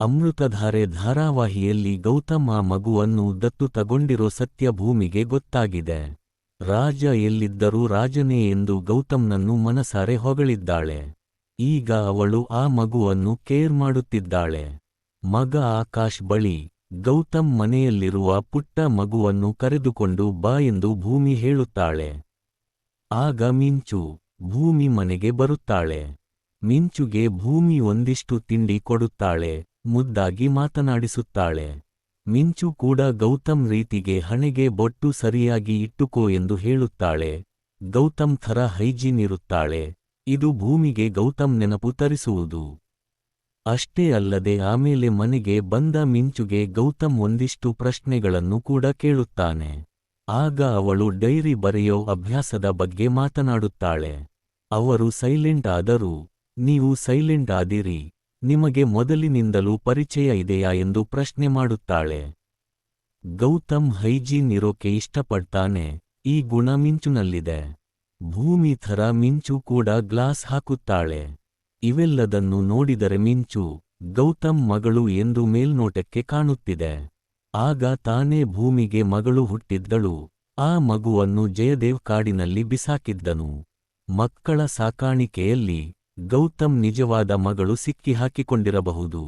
ಅಮೃತಧಾರೆ ಧಾರಾವಾಹಿಯಲ್ಲಿ ಗೌತಮ್ ಆ ಮಗುವನ್ನು ದತ್ತು ತಗೊಂಡಿರೋ ಸತ್ಯ ಭೂಮಿಗೆ ಗೊತ್ತಾಗಿದೆ. ರಾಜ ಎಲ್ಲಿದ್ದರೂ ರಾಜನೇ ಎಂದು ಗೌತಮ್ನನ್ನು ಮನಸಾರೆ ಹೊಗಳಿದ್ದಾಳೆ. ಈಗ ಅವಳು ಆ ಮಗುವನ್ನು ಕೇರ್ ಮಾಡುತ್ತಿದ್ದಾಳೆ. ಮಗ ಆಕಾಶ್ ಬಳಿ, ಗೌತಮ್ ಮನೆಯಲ್ಲಿರುವ ಪುಟ್ಟ ಮಗುವನ್ನು ಕರೆದುಕೊಂಡು ಬಾ ಎಂದು ಭೂಮಿ ಹೇಳುತ್ತಾಳೆ. ಆಗ ಮಿಂಚು, ಭೂಮಿ ಮನೆಗೆ ಬರುತ್ತಾಳೆ. ಮಿಂಚುಗೆ ಭೂಮಿ ಒಂದಿಷ್ಟು ತಿಂಡಿ ಕೊಡುತ್ತಾಳೆ. ಮುದ್ದಾಗಿ ಮಾತನಾಡಿಸುತ್ತಾಳೆ. ಮಿಂಚು ಕೂಡ ಗೌತಮ್ ರೀತಿಗೆ ಹಣೆಗೆ ಬೊಟ್ಟು ಸರಿಯಾಗಿ ಇಟ್ಟುಕೋ ಎಂದು ಹೇಳುತ್ತಾಳೆ. ಗೌತಮ್ ಥರ ಹೈಜೀನ್ ಇರುತ್ತಾಳೆ. ಇದು ಭೂಮಿಗೆ ಗೌತಮ್ ನೆನಪು ತರಿಸುವುದು. ಅಷ್ಟೇ ಅಲ್ಲದೆ ಆಮೇಲೆ ಮನೆಗೆ ಬಂದ ಮಿಂಚುಗೆ ಗೌತಮ್ ಒಂದಿಷ್ಟು ಪ್ರಶ್ನೆಗಳನ್ನು ಕೂಡ ಕೇಳುತ್ತಾನೆ. ಆಗ ಅವಳು ಡೈರಿ ಬರೆಯೋ ಅಭ್ಯಾಸದ ಬಗ್ಗೆ ಮಾತನಾಡುತ್ತಾಳೆ. ಅವರು ಸೈಲೆಂಟ್ ಆದರೂ. ನೀವು ಸೈಲೆಂಟ್ ಆದಿರಿ. ನಿಮಗೆ ಮೊದಲಿನಿಂದಲೂ ಪರಿಚಯ ಇದೆಯಾ ಎಂದು ಪ್ರಶ್ನೆ ಮಾಡುತ್ತಾಳೆ. ಗೌತಮ್ ಹೈಜೀನ್ ಇರೋಕೆ ಇಷ್ಟಪಡ್ತಾನೆ. ಈ ಗುಣ ಮಿಂಚುನಲ್ಲಿದೆ. ಭೂಮಿ ಥರ ಮಿಂಚು ಕೂಡ ಗ್ಲಾಸ್ ಹಾಕುತ್ತಾಳೆ. ಇವೆಲ್ಲದನ್ನು ನೋಡಿದರೆ ಮಿಂಚು, ಗೌತಮ್ ಮಗಳು ಎಂದು ಮೇಲ್ನೋಟಕ್ಕೆ ಕಾಣುತ್ತಿದೆ. ಆಗ ತಾನೇ ಭೂಮಿಗೆ ಮಗಳು ಹುಟ್ಟಿದ್ದಳು. ಆ ಮಗುವನ್ನು ಜಯದೇವ್ ಕಾಡಿನಲ್ಲಿ ಬಿಸಾಕಿದ್ದನು. ಮಕ್ಕಳ ಸಾಕಾಣಿಕೆಯಲ್ಲಿ ಗೌತಮ್ ನಿಜವಾದ ಮಗಳು ಸಿಕ್ಕಿ ಹಾಕಿಕೊಂಡಿರಬಹುದು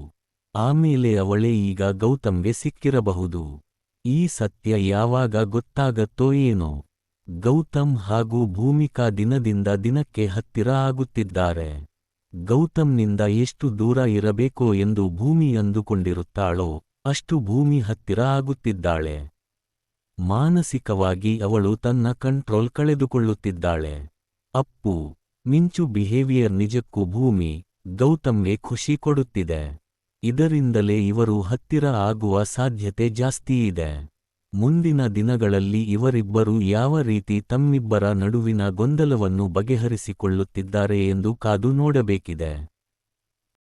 ಆಮೇಲೆ ಅವಳೇ ಈಗ ಗೌತಮ್ಗೆ ಸಿಕ್ಕಿರಬಹುದು. ಈ ಸತ್ಯ ಯಾವಾಗ ಗೊತ್ತಾಗತ್ತೋ ಏನೋ. ಗೌತಮ್ ಹಾಗೂ ಭೂಮಿಕಾ ದಿನದಿಂದ ದಿನಕ್ಕೆ ಹತ್ತಿರ ಆಗುತ್ತಿದ್ದಾರೆ. ಗೌತಮ್ನಿಂದ ಎಷ್ಟು ದೂರ ಇರಬೇಕೋ ಎಂದು ಭೂಮಿ ಅಂದುಕೊಂಡಿರುತ್ತಾಳೋ, ಅಷ್ಟು ಭೂಮಿ ಹತ್ತಿರ ಆಗುತ್ತಿದ್ದಾಳೆ. ಮಾನಸಿಕವಾಗಿ ಅವಳು ತನ್ನ ಕಂಟ್ರೋಲ್ ಕಳೆದುಕೊಳ್ಳುತ್ತಿದ್ದಾಳೆ. ಅಪ್ಪು. ಮಿಂಚು ಬಿಹೇವಿಯರ್ ನಿಜಕ್ಕೂ ಭೂಮಿ, ಗೌತಮ್ಗೆ ಖುಷಿ ಕೊಡುತ್ತಿದೆ. ಇದರಿಂದಲೇ ಇವರು ಹತ್ತಿರ ಆಗುವ ಸಾಧ್ಯತೆ ಜಾಸ್ತಿ ಇದೆ. ಮುಂದಿನ ದಿನಗಳಲ್ಲಿ ಇವರಿಬ್ಬರು ಯಾವ ರೀತಿ ತಮ್ಮಿಬ್ಬರ ನಡುವಿನ ಗೊಂದಲವನ್ನು ಬಗೆಹರಿಸಿಕೊಳ್ಳುತ್ತಿದ್ದಾರೆ ಎಂದು ಕಾದು ನೋಡಬೇಕಿದೆ.